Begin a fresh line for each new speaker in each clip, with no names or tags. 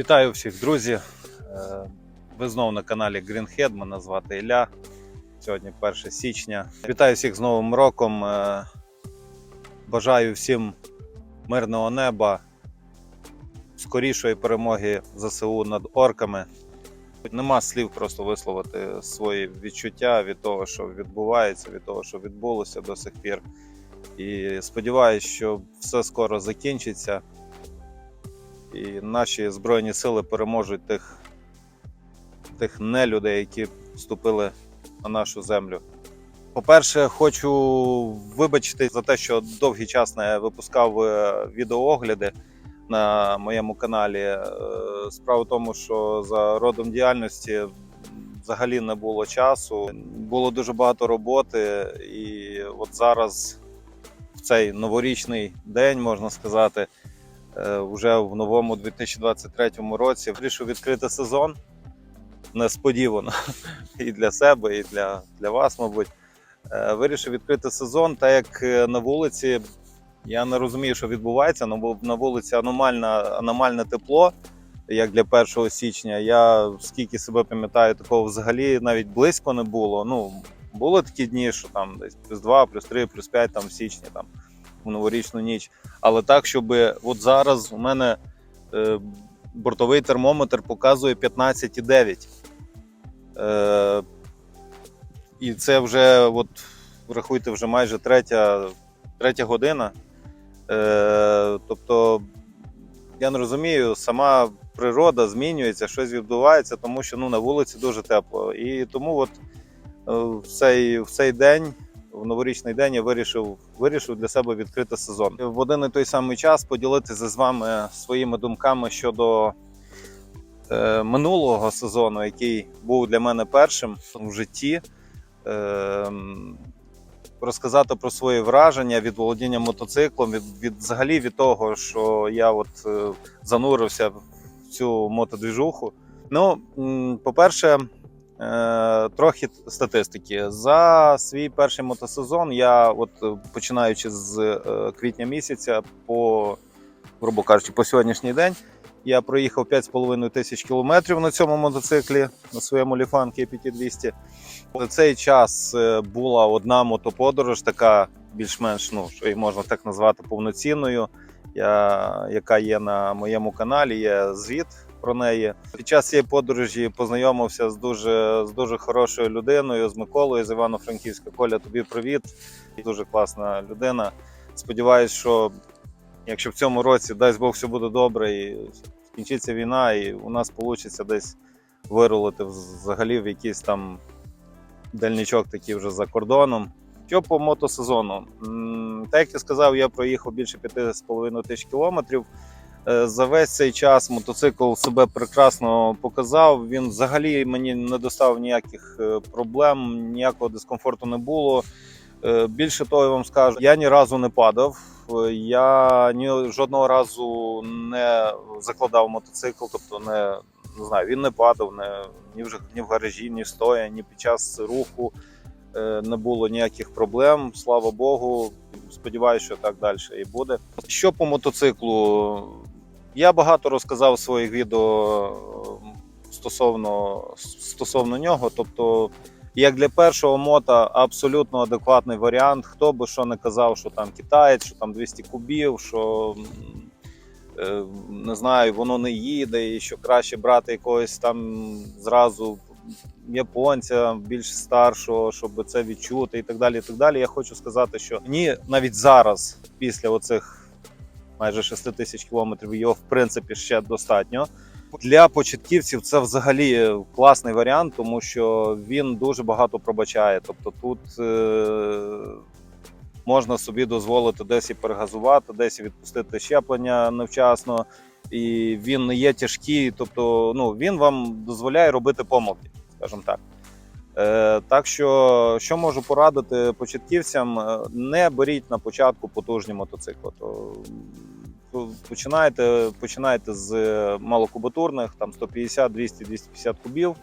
Вітаю всіх, друзі. Е, Ви знову на каналі Greenhead. Мене звати Ілля. Сьогодні 1 січня. Вітаю всіх з Новим роком. Е, Бажаю всім мирного неба, скорішої перемоги ЗСУ над орками. Нема слів просто висловити свої відчуття від того, що відбувається, від того, що відбулося до сих пір. І сподіваюся, що все скоро закінчиться і наші збройні сили переможуть тих, тих нелюдей, які вступили на нашу землю. По-перше, хочу вибачити за те, що довгий час не випускав е, відеоогляди на моєму каналі. Е, Справа в тому, що за родом діяльності взагалі не було часу, було дуже багато роботи, і от зараз, в цей новорічний день, можна сказати, вже в новому 2023 році вирішив відкрити сезон несподівано і для себе, і для, для вас, мабуть. Е, Вирішив відкрити сезон, так як е, на вулиці я не розумію, що відбувається. Бо на вулиці аномальна, аномальне тепло, як для 1 січня. Я скільки себе пам'ятаю, такого взагалі навіть близько не було. Ну, були такі дні, що там десь плюс 2, плюс 3, плюс 5 там в січні, там в новорічну ніч. Але так, щоб от зараз у мене е, бортовий термометр показує 15,9. Е, і це вже, от, рахуйте, вже майже третя, третя година. Е, тобто, я не розумію, сама природа змінюється, щось відбувається, тому що ну, на вулиці дуже тепло. І тому от, е, в, цей, в цей день, в новорічний день, я вирішив, вирішив для себе відкрити сезон. В один і той самий час поділитися з вами своїми думками щодо е, минулого сезону, який був для мене першим в житті. Е, розказати про свої враження від володіння мотоциклом, від, від взагалі від того, що я от е, занурився в цю мотодвіжуху. Ну, по-перше, трохи статистики. За свій перший мотосезон я, от е, починаючи з е, квітня місяця, по, грубо кажучи, по сьогоднішній день. Я проїхав 5,5 тисяч кілометрів на цьому мотоциклі на своєму Ліфанкі PT200. За цей час е, була одна мотоподорож, така більш-менш, ну що її можна так назвати повноцінною, я, яка є на моєму каналі. Є звіт про неї. Під час цієї подорожі познайомився з дуже з дуже хорошою людиною, з Миколою з Івано-Франківська. Коля, тобі привіт. Дуже класна людина. Сподіваюсь, що якщо в цьому році дасть Бог все буде добре і скінчиться війна, і у нас вийде десь вирулити взагалі в якийсь там дальничок такий вже за кордоном. Що по мотосезону? Так як я сказав, я проїхав більше 5,5 тисяч кілометрів. Е, За весь цей час мотоцикл себе прекрасно показав. Він взагалі мені не доставив ніяких е, проблем, ніякого дискомфорту не було. Е, Більше того, я вам скажу, я ні разу не падав. Я ні жодного разу не закладав мотоцикл, тобто не, не знаю, він не падав не, ні, в, ні в гаражі, ні стоя, ні під час руху. Не було ніяких проблем, слава Богу. Сподіваюся, що так далі і буде. Що по мотоциклу? Я багато розказав своїх відео е, стосовно, стосовно нього. Тобто, як для першого мота, абсолютно адекватний варіант. Хто би що не казав, що там китаєць, що там 200 кубів, що е, не знаю, воно не їде, і що краще брати якогось там зразу японця більш старшого, щоб це відчути, і так далі. І так далі. Я хочу сказати, що мені навіть зараз, після оцих майже 6 тисяч кілометрів, його в принципі ще достатньо. Для початківців це взагалі класний варіант, тому що він дуже багато пробачає. Тобто тут е- можна собі дозволити десь і перегазувати, десь і відпустити щеплення невчасно, і він не є тяжкий. Тобто, ну він вам дозволяє робити помилки, скажімо так. Е, так що, що можу порадити початківцям, Е, не беріть на початку потужні мотоцикли. То, то починайте, починайте з малокубатурних, там 150, 200, 250 кубів.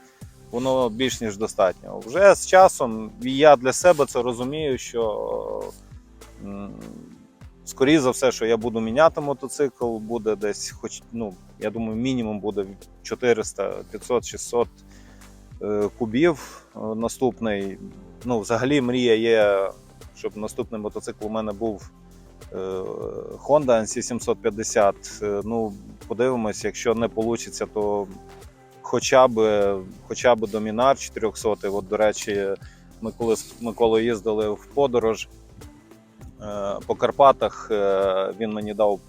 Воно більш ніж достатньо. Вже з часом я для себе це розумію, що скоріше за все, що я буду міняти мотоцикл, буде десь, хоч, ну, я думаю, мінімум буде 400, 500, 600 е, кубів. Е, Наступний, ну, взагалі, мрія є, щоб наступний мотоцикл у мене був е, Honda NC 750. Е, Ну, подивимось, якщо не вийде, то хоча б, хоча б домінар 400. От, до речі, ми коли з Миколою їздили в подорож е, по Карпатах, е, він мені дав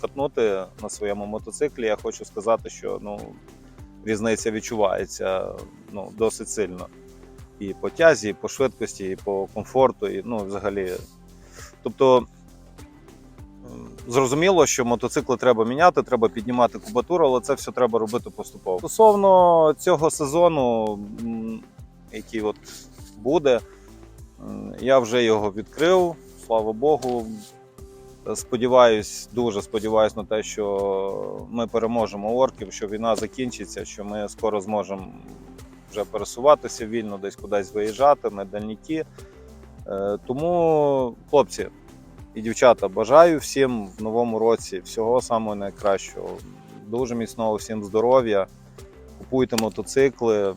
катнути на своєму мотоциклі. Я хочу сказати, що ну, різниця відчувається ну, досить сильно. І по тязі, і по швидкості, і по комфорту, і ну, взагалі. Тобто, зрозуміло, що мотоцикли треба міняти, треба піднімати кубатуру, але це все треба робити поступово. Стосовно цього сезону, який от буде, я вже його відкрив, слава Богу. Сподіваюсь, дуже сподіваюсь на те, що ми переможемо орків, що війна закінчиться, що ми скоро зможемо вже пересуватися вільно, десь кудись виїжджати, на дальніки. Е, Тому, хлопці і дівчата, бажаю всім в новому році всього самого найкращого. Дуже міцного всім здоров'я. Купуйте мотоцикли,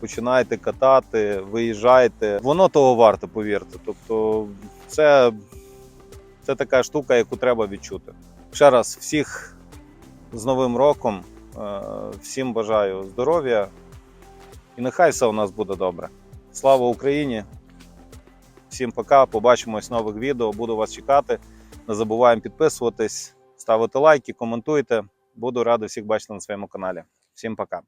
починайте катати, виїжджайте. Воно того варте, повірте. Тобто, це, це така штука, яку треба відчути. Ще раз всіх з Новим роком. Е, Всім бажаю здоров'я і нехай все у нас буде добре. Слава Україні! Всім пока, побачимось в нових відео. Буду вас чекати. Не забуваємо підписуватись, ставити лайки, коментуйте. Буду радий всіх бачити на своєму каналі. Всім пока.